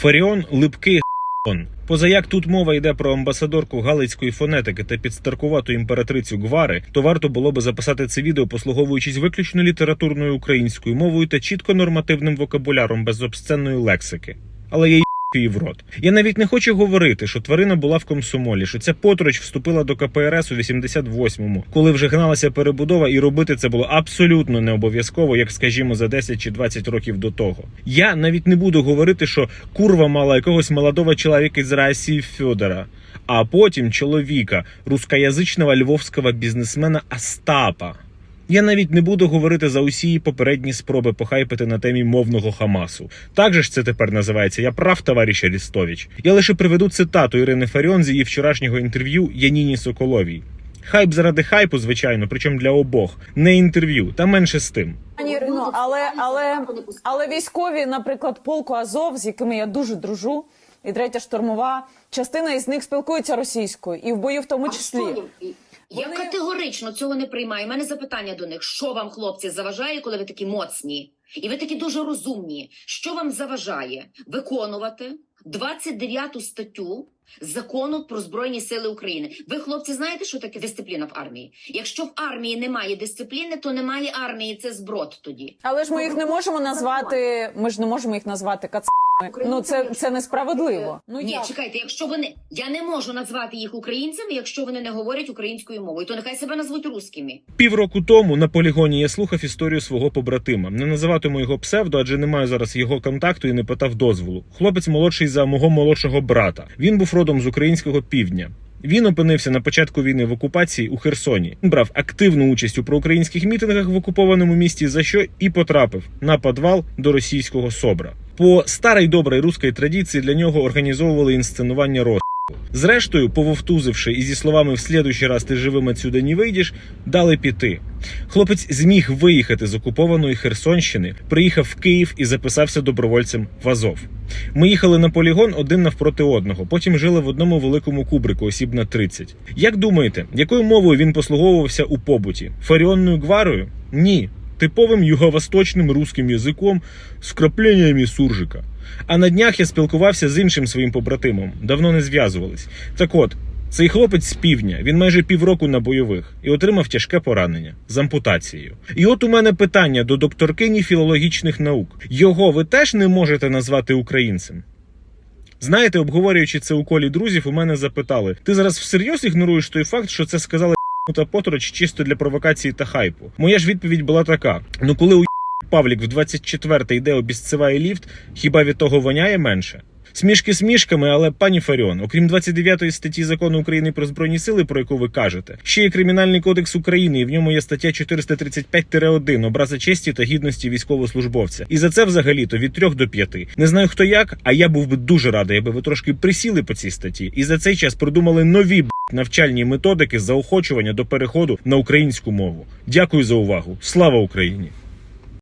Фаріон липкий г**он. Позаяк тут мова йде про амбасадорку галицької фонетики та підстаркувату імператрицю Гвари, то варто було би записати це відео, послуговуючись виключно літературною українською мовою та чітко нормативним вокабуляром без обсценної лексики. Але я її в рот. Я навіть не хочу говорити, що тварина була в комсомолі, що ця потроч вступила до КПРС у 88-му, коли вже гналася перебудова, і робити це було абсолютно не обов'язково, як скажімо, за 10 чи 20 років до того. Я навіть не буду говорити, що курва мала якогось молодого чоловіка з Росії Федора, а потім чоловіка, рускоязичного львовського бізнесмена Остапа. Я навіть не буду говорити за усі попередні спроби похайпити на темі мовного Хамасу. Так же ж це тепер називається. Я прав, товариш Арістович. Я лише приведу цитату Ірини Фаріон з її вчорашнього інтерв'ю Яніні Соколовій. Хайп заради хайпу, звичайно, причому для обох, не інтерв'ю, та менше з тим. Пані Ірино, але, але, але військові, наприклад, полку Азов, з якими я дуже дружу, і третя штурмова, частина із них спілкується російською, і в бою в тому числі. Я Вони- категорично цього не приймаю. У мене запитання до них: що вам, хлопці, заважає, коли ви такі моцні? І ви такі дуже розумні. Що вам заважає виконувати 29 статтю закону про збройні сили України? Ви, хлопці, знаєте, що таке дисципліна в армії? Якщо в армії немає дисципліни, то немає армії. Це зброд тоді. Але ж ми їх не можемо назвати. Ми ж не можемо їх назвати кацами. Ну це, це несправедливо. Ну Ні, як? чекайте, якщо вони я не можу назвати їх українцями, якщо вони не говорять українською мовою, то нехай себе назвуть русскими. Півроку тому на полігоні я слухав історію свого побратима. Не називатиму його псевдо, адже не маю зараз його контакту і не питав дозволу. Хлопець молодший за мого молодшого брата. Він був родом з українського півдня. Він опинився на початку війни в окупації у Херсоні. Він брав активну участь у проукраїнських мітингах в окупованому місті, за що і потрапив на підвал до російського собра. По старій добрій руській традиції для нього організовували інсценування роз. Зрештою, пововтузивши і зі словами в слідуючий раз ти живим отсюда не вийдеш, дали піти. Хлопець зміг виїхати з окупованої Херсонщини, приїхав в Київ і записався добровольцем в Азов. Ми їхали на полігон один навпроти одного, потім жили в одному великому кубрику, осіб на 30. Як думаєте, якою мовою він послуговувався у побуті? Фаріонною гварою? Ні. Типовим юго-восточним русським язиком з вкрапленнями суржика. А на днях я спілкувався з іншим своїм побратимом, давно не зв'язувались. Так от, цей хлопець з півдня, він майже півроку на бойових і отримав тяжке поранення з ампутацією. І от у мене питання до докторкині філологічних наук: його ви теж не можете назвати українцем? Знаєте, обговорюючи це у колі друзів, у мене запитали: ти зараз всерйоз ігноруєш той факт, що це сказала та потроч чисто для провокації та хайпу? Моя ж відповідь була така: ну коли у Павлік в 24-й йде обісцеває ліфт, хіба від того воняє менше? Смішки смішками, але пані Фаріон, окрім 29 статті закону України про збройні сили, про яку ви кажете, ще є кримінальний кодекс України, і в ньому є стаття 435-1 образа честі та гідності військовослужбовця. І за це взагалі то від 3 до 5. Не знаю хто як, а я був би дуже радий, аби ви трошки присіли по цій статті і за цей час придумали нові навчальні методики заохочування до переходу на українську мову. Дякую за увагу. Слава Україні!